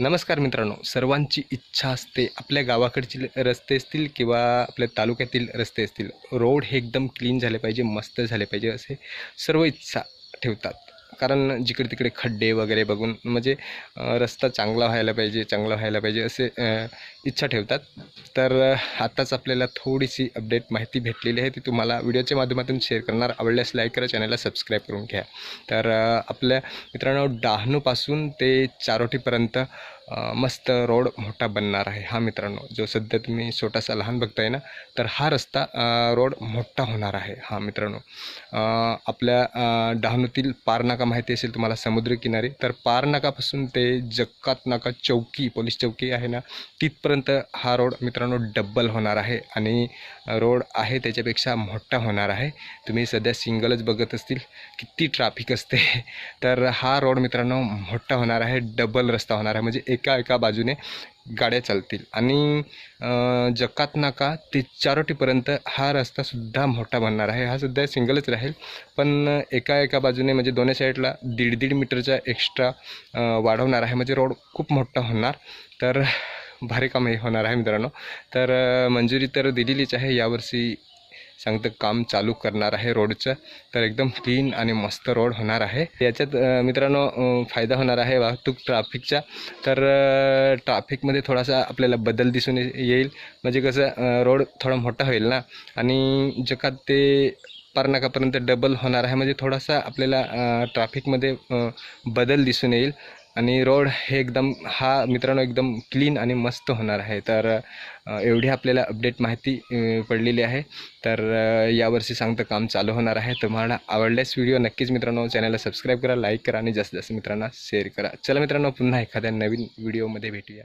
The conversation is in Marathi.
नमस्कार मित्रांनो. सर्वांची इच्छा असते आपल्या गावाकडची रस्ते असतील किंवा आपल्या तालुक्यातील रस्ते असतील. रोड हे एकदम क्लीन झाले पाहिजे मस्त झाले पाहिजे असे सर्व इच्छा ठेवतात. कारण जिकडे तिकडे खड्डे वगैरे बघून म्हणजे रस्ता चांगला व्हायला पाहिजे चांगला व्हायला पाहिजे असे इच्छा ठेवतात. तर आत्ताच आपल्याला थोडीशी अपडेट माहिती भेटलेली आहे ती तुम्हाला व्हिडिओच्या माध्यमातून शेअर करणार. आवडल्यास लाईक करा चॅनलला सबस्क्राईब करून घ्या. तर आपल्या मित्रांनो डहाणूपासून ते चारोटीपर्यंत मस्त रोड मोठा बनणार आहे हा मित्रांनो. जो सध्या तुम्ही छोटासा लहान बघताय ना तर हा रस्ता रोड मोठा होणार आहे हा मित्रांनो. आपल्या डहाणूतील पार नाका माहिती असेल तुम्हाला समुद्रकिनारी तर पार नाकापासून ते जक्कात नाका चौकी पोलीस चौकी आहे ना तिथपर्यंत हा रोड मित्रांनो डब्बल होणार आहे आणि रोड आहे त्याच्यापेक्षा मोठा होणार आहे. तुम्ही सध्या सिंगलच बघत असतील किती ट्रॅफिक असते. तर हा रोड मित्रांनो मोठा होणार आहे डबल रस्ता होणार आहे. म्हणजे एक एका एका बाजूने गाड्या चालतील. आणि जकात नाका ते चारोटीपर्यंत हा रस्तासुद्धा मोठा बनणार आहे. हा सुद्धा सिंगलच राहील. पण एका एका बाजूने म्हणजे दोन्ही साईडला दीड दीड मीटरचा एक्स्ट्रा वाढवणार आहे. म्हणजे रोड खूप मोठा होणार. तर भारी काम हे होणार आहे मित्रांनो. तर मंजुरी तर दिलेलीच आहे. यावर्षी सांगतं काम चालू करणार आहे रोडचं. तर एकदम क्लीन आणि मस्त रोड होणार आहे. याच्यात मित्रांनो फायदा होणार आहे वाहतूक ट्राफिकचा तर ट्राफिकमध्ये थोडासा आपल्याला बदल दिसून येईल. म्हणजे कसं रोड थोडा मोठा होईल ना. आणि जगात ते पारनाकापर्यंत डबल होणार आहे. म्हणजे थोडासा आपल्याला ट्राफिकमध्ये ट्रॅफिकमध्ये बदल दिसून येईल. आणि रोड हे एकदम हा मित्रांनो एकदम क्लीन आणि मस्त होणार आहे. तर एवढी आपल्याला अपडेट माहिती पडलेली आहे. तर यावर्षी सांगतं काम चालू होणार आहे. तुम्हाला आवडल्यास व्हिडिओ नक्कीच मित्रांनो चॅनलला सबस्क्राईब करा लाईक करा आणि जास्तीत जास्त मित्रांना शेअर करा. चला मित्रांनो पुन्हा एखाद्या नवीन व्हिडिओमध्ये भेटूया.